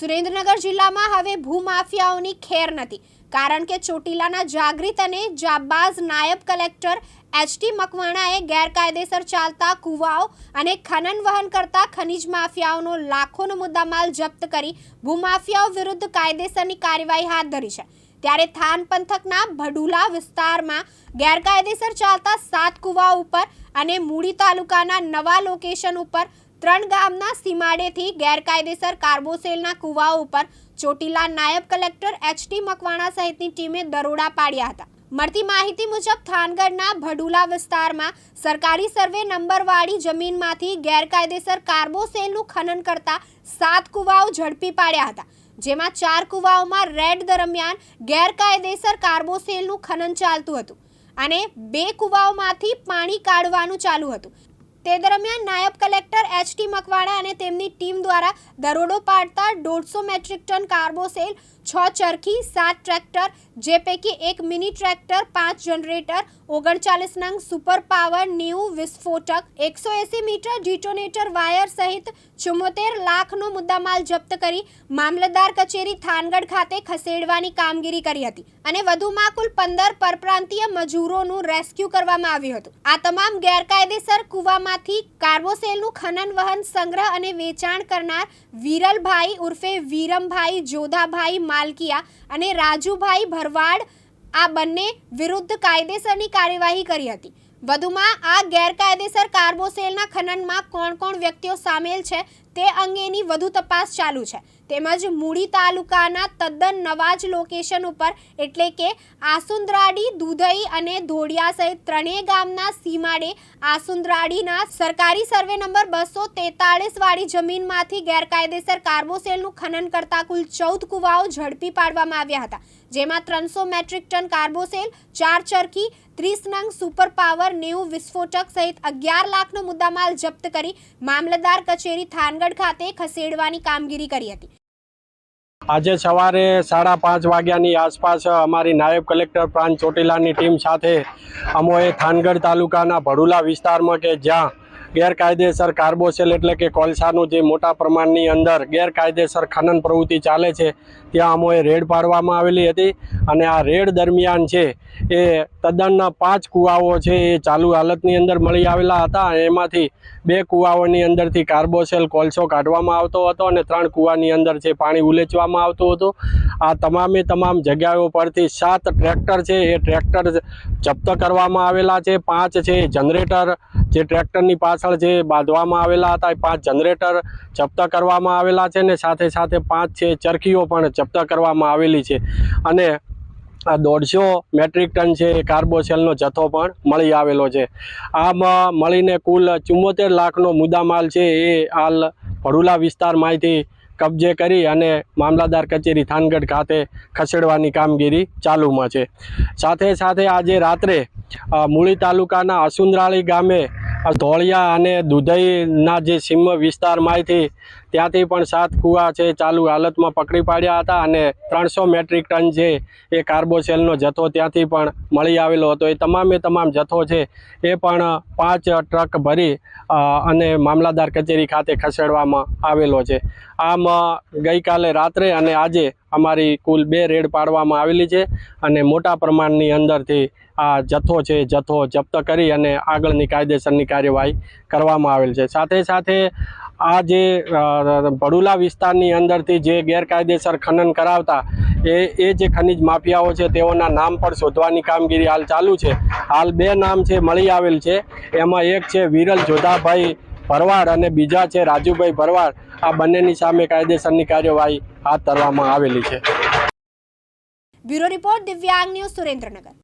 સુરેન્દ્રનગર જિલ્લામાં હવે ભૂમાફિયાઓની ખેર નથી, કારણ કે ચોટીલાના જાગૃત અને જાબાઝ નાયબ કલેક્ટર એચટી મકવાણાએ ગેરકાયદેસર ચાલતા કુવાઓ અને ખનન વહન કરતા ખનિજ માફિયાઓનો લાખોનો મુદ્દામાલ જપ્ત કરી ભૂમાફિયાઓ વિરુદ્ધ કાયદેસરની કાર્યવાહી હાથ ધરી છે. ત્યારે થાન પંથકના ભડુલા વિસ્તારમાં ગેરકાયદેસર ચાલતા સાત કુવાઓ ઉપર અને મૂડી તાલુકાના નવા લોકેશન ઉપર ત્રણ ગામના સીમાડેથી ગેરકાયદેસર કાર્બોસેલના કુવાઓ ઉપર ચોટીલા નાયબ કલેક્ટર એચટી મકવાણા સહિતની ટીમે દરોડા પાડ્યા હતા. મળતી માહિતી મુજબ થાનગઢના ભડુલા વિસ્તારમાં સરકારી સર્વે નંબરવાળી જમીનમાંથી ગેરકાયદેસર કાર્બોસેલનું ખનન કરતા સાત કુવાઓ ઝડપી પાડ્યા હતા, જેમાં ચાર કુવાઓમાં રેડ દરમિયાન ગેરકાયદેસર કાર્બોસેલનું ખનન ચાલતું હતું અને બે કુવાઓમાંથી પાણી કાઢવાનું ચાલુ હતું. તે દરમિયાન નાયબ કલેક્ટર એચટી મકવાણા અને તેમની ટીમ દ્વારા દરોડો પાડતા દોઢસો મેટ્રિક ટન કાર્બોસેલ છ ચરખી, સાત ટ્રેક્ટર, જે પૈકી એક મિની ટ્રેક્ટર, પાંચ જનરેટર, ઓગણચાલીસ નંગ સુપર પાવર, નેવું વિસ્ફોટક, એકસો એંસી મીટર ડિટોનેટર વાયર સહિત ચુમ્મોતેર લાખનો મુદ્દામાલ જપ્ત કરી મામલતદાર કચેરી થાનગઢ ખાતે ખસેડવાની કામગીરી કરી હતી અને વધુમાં કુલ પંદર પરપ્રાંતીય મજૂરોનું રેસ્ક્યુ કરવામાં આવ્યું હતું. આ તમામ ગેરકાયદેસર કૂવામાંથી કાર્બોસેલનું ખનન, વહન, સંગ્રહ અને વેચાણ કરનાર વિરલભાઈ ઉર્ફે વીરમભાઈ જોધાભાઈ માલકિયા અને રાજુભાઈ ભરવાડ આ બંને વિરુદ્ધ કાયદેસરની કાર્યવાહી કરી હતી. વધુમાં આ ગેરકાયદેસર કાર્બોસેલના ખનનમાં કોણ કોણ વ્યક્તિઓ સામેલ છે તે અંગેની વધુ તપાસ ચાલુ છે. તેમજ મૂડી તાલુકાના તદ્દન નવા જ લોકેશન ઉપર એટલે કે આસુંદરાડી, દુધઈ અને ધોડિયા સહિત ત્રણેય ગામના સીમાડે આસુંદરાડીના સરકારી સર્વે નંબર બસો વાળી જમીનમાંથી ગેરકાયદેસર કાર્બોસેલનું ખનન કરતા કુલ ચૌદ કુવાઓ ઝડપી પાડવામાં આવ્યા હતા. જેમાં ત્રણસો મેટ્રિક ટન કાર્બોસેલ ચાર ચરખી ત્રીસ નંગ સુપર પાવર નેવું વિસ્ફોટક સહિત અગિયાર લાખનો મુદ્દામાલ જપ્ત કરી મામલતદાર કચેરી થાનગઢ ખાતે ખસેડવાની કામગીરી કરી હતી. આજે સવારે સાડા પાંચ વાગ્યાની આસપાસ અમારી નાયબ કલેક્ટર પ્રાંત ચોટીલાની ટીમ સાથે અમોએ થાનગઢ તાલુકાના ભડુલા વિસ્તારમાં કે જ્યાં ગેરકાયદેસર કાર્બોસેલ એટલે કે કોલસાનું જે મોટા પ્રમાણની અંદર ગેરકાયદેસર ખનન પ્રવૃત્તિ ચાલે છે, ત્યાં અમોએ રેડ પાડવામાં આવેલી હતી અને આ રેડ દરમિયાન છે એ તદ્દનના પાંચ કૂવાઓ છે એ ચાલુ હાલતની અંદર મળી આવેલા હતા. એમાંથી બે કૂવાઓની અંદરથી કાર્બોસેલ કોલસો કાઢવામાં આવતો હતો અને ત્રણ કૂવાની અંદર છે પાણી ઉલેચવામાં આવતું હતું. આ તમામે તમામ જગ્યાઓ પરથી સાત ટ્રેક્ટર છે, એ ટ્રેક્ટર જપ્ત કરવામાં આવેલા છે. પાંચ છે જનરેટર જે ટ્રેક્ટરની પાછળ જે બાંધવામાં આવેલા હતા, એ પાંચ જનરેટર જપ્ત કરવામાં આવેલા છે ને સાથે સાથે પાંચ છે ચરખીઓ પણ જપ્ત કરવામાં આવેલી છે. અને આ દોઢસો મેટ્રિક ટન છે એ કાર્બોસેલનો જથ્થો પણ મળી આવેલો છે. આમ મળીને કુલ ચુમ્મોતેર લાખનો મુદ્દામાલ છે એ હાલ ભડુલા વિસ્તારમાંથી કબજે કરી અને મામલાદાર કચેરી થાનગઢ ખાતે ખસેડવાની કામગીરી ચાલુમાં છે. સાથે સાથે આજે રાત્રે મૂળી તાલુકાના અસુંદરાળી ગામે ધોળિયા અને દુધઈના જે સીમ વિસ્તારમાંથી ત્યાંથી પણ સાત કૂવા છે, ચાલુ હાલતમાં પકડી પાડ્યા હતા અને ત્રણસો મેટ્રિક ટન જે એ કાર્બોસેલનો જથ્થો ત્યાંથી પણ મળી આવેલો હતો. એ તમામે તમામ જથ્થો છે એ પણ પાંચ ટ્રક ભરી અને મામલાદાર કચેરી ખાતે ખસેડવામાં આવેલો છે. આમ ગઈકાલે રાત્રે અને આજે અમારી કુલ બે રેડ પાડવામાં આવેલી છે અને મોટા પ્રમાણની અંદરથી આ જથ્થો છે, જથ્થો જપ્ત કરી અને આગળની કાયદેસરની કાર્યવાહી કરવામાં આવેલ છે. સાથે સાથે આ જે ભડુલા વિસ્તારની અંદરથી જે ગેરકાયદેસર ખનન કરાવતા, એ એ જે ખનિજ માફિયાઓ છે તેઓના નામ પણ શોધવાની કામગીરી હાલ ચાલુ છે. હાલ બે નામ છે મળી આવેલ છે. એમાં એક છે વિરલ જોધાભાઈ ભરવાડ અને બીજા છે રાજુભાઈ ભરવાડ, આ બંનેની સામે કાયદેસરની કાર્યવાહી હાથ ધરવામાં આવેલી છે. Bureau report Divyang news Surendranagar.